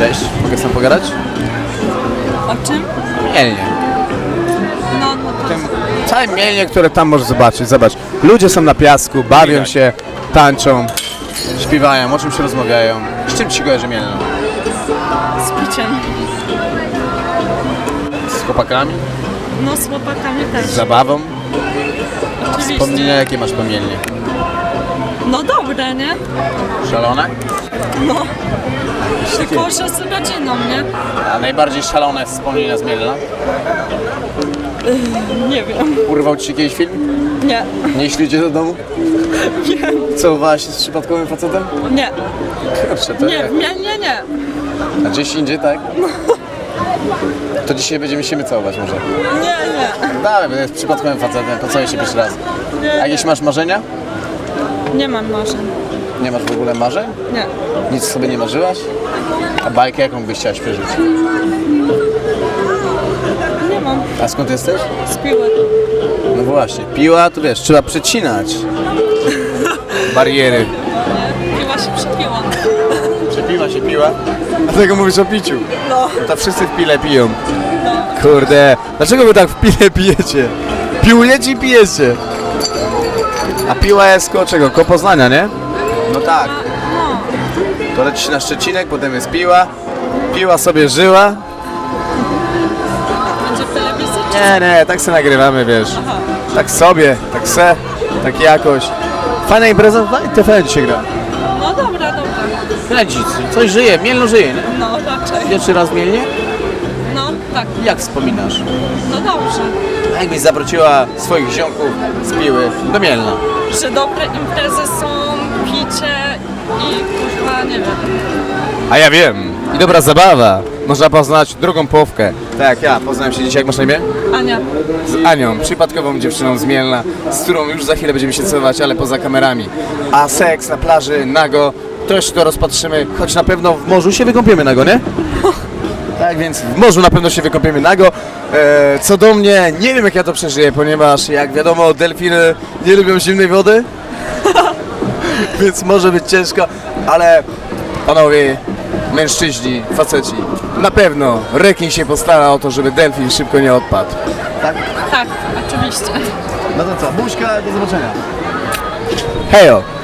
Cześć, mogę z tym pogadać? O czym? Mielnie. No, no to... Tym, całe mielnie, które tam możesz zobaczyć. Zobacz, ludzie są na piasku, bawią się, tańczą, śpiewają, o czymś rozmawiają. Z czym ci się kojarzy mielno? Z piciem. Z chłopakami? No, z chłopakami też. Z zabawą? Oczywiście. Wspomnienia jakie masz po mielnie? No dobre, nie? Szalone? No. Tylko, że z rodziną, nie? A najbardziej szalone wspomnienia z Mielna? Nie wiem. Urwał ci się kiedyś film? Nie. Nie ślicie do domu? Nie. Całowałaś się z przypadkowym facetem? Nie. Kurczę, to Nie, nie. nie, nie, nie. A gdzieś indziej, tak? To dzisiaj będziemy się my całować może. Nie, nie. Dawaj, bo jest przypadkowym facetem, pocałuję się pierwszy raz. A jakieś masz marzenia? Nie mam marzeń. Nie masz w ogóle marzeń? Nie. Nic sobie nie marzyłaś? A bajkę jaką byś chciałaś przeżyć? Nie mam. A skąd jesteś? Z piły. No właśnie, piła to wiesz, trzeba przecinać. Bariery. Piła się przypiła. Przepiła się piła. Dlatego mówisz o piciu. No. To wszyscy w pile piją. No. Kurde, dlaczego wy tak w pile pijecie? Piłujecie i pijecie. A piła jest koło czego? Koło Poznania, nie? No tak. To leci na Szczecinek, potem jest piła. Piła sobie żyła. Będzie w telewizji. Nie, nie, tak se nagrywamy, wiesz. Tak sobie, tak se, tak jakoś. Fajna impreza, no i TFN dzisiaj gra. No dobra, dobra. Kręcić, coś żyje, Mielno żyje, nie? No raczej. Pierwszy raz w Mielnie? No, tak. Jak wspominasz? No dobrze. A jakbyś zawróciła swoich ziomków z piły do Mielna? Że dobre imprezy są, i kurwa, nie wiem. A ja wiem. I dobra zabawa. Można poznać drugą połówkę. Tak ja, poznałem się dzisiaj, jak masz na imię? Ania. Z Anią, przypadkową dziewczyną z Mielna, z którą już za chwilę będziemy się całować, ale poza kamerami. A seks na plaży, nago, to jeszcze to rozpatrzymy, choć na pewno w morzu się wykąpiemy nago, nie? Tak więc w morzu na pewno się wykąpiemy nago. E, co do mnie, nie wiem jak ja to przeżyję, ponieważ jak wiadomo delfiny nie lubią zimnej wody. więc może być ciężko, ale panowie, mężczyźni, faceci, na pewno rekin się postara o to, żeby delfin szybko nie odpadł. Tak? Tak, oczywiście. No to co, buźka, do zobaczenia. Hejo!